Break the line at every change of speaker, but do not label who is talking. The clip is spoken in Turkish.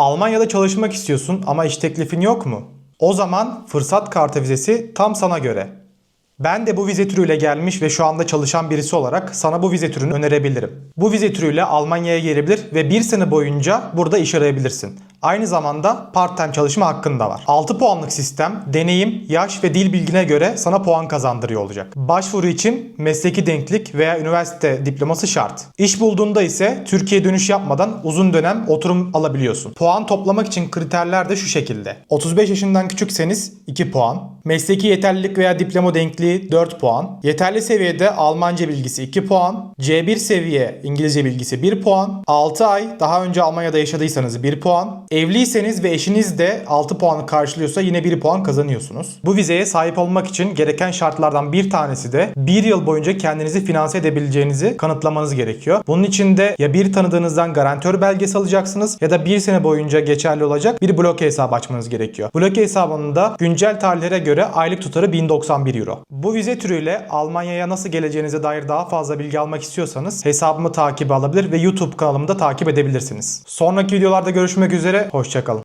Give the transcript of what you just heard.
Almanya'da çalışmak istiyorsun ama iş teklifin yok mu? O zaman fırsat kartı vizesi tam sana göre. Ben de bu vize türüyle gelmiş ve şu anda çalışan birisi olarak sana bu vize türünü önerebilirim. Bu vize türüyle Almanya'ya gelebilir ve bir sene boyunca burada iş arayabilirsin. Aynı zamanda part-time çalışma hakkın da var. 6 puanlık sistem deneyim, yaş ve dil bilgine göre sana puan kazandırıyor olacak. Başvuru için mesleki denklik veya üniversite diploması şart. İş bulduğunda ise Türkiye dönüş yapmadan uzun dönem oturum alabiliyorsun. Puan toplamak için kriterler de şu şekilde. 35 yaşından küçükseniz 2 puan. Mesleki yeterlilik veya diploma denkliği 4 puan. Yeterli seviyede Almanca bilgisi 2 puan. C1 seviye İngilizce bilgisi 1 puan. 6 ay daha önce Almanya'da yaşadıysanız 1 puan. Evliyseniz ve eşiniz de 6 puanı karşılıyorsa yine 1 puan kazanıyorsunuz. Bu vizeye sahip olmak için gereken şartlardan bir tanesi de 1 yıl boyunca kendinizi finanse edebileceğinizi kanıtlamanız gerekiyor. Bunun için de ya bir tanıdığınızdan garantör belgesi alacaksınız ya da bir sene boyunca geçerli olacak bir bloke hesabı açmanız gerekiyor. Bloke hesabının da güncel tarihlere göre aylık tutarı 1091 euro. Bu vize türüyle Almanya'ya nasıl geleceğinize dair daha fazla bilgi almak istiyorsanız hesabımı takibe alabilir ve YouTube kanalımı da takip edebilirsiniz. Sonraki videolarda görüşmek üzere, hoşçakalın.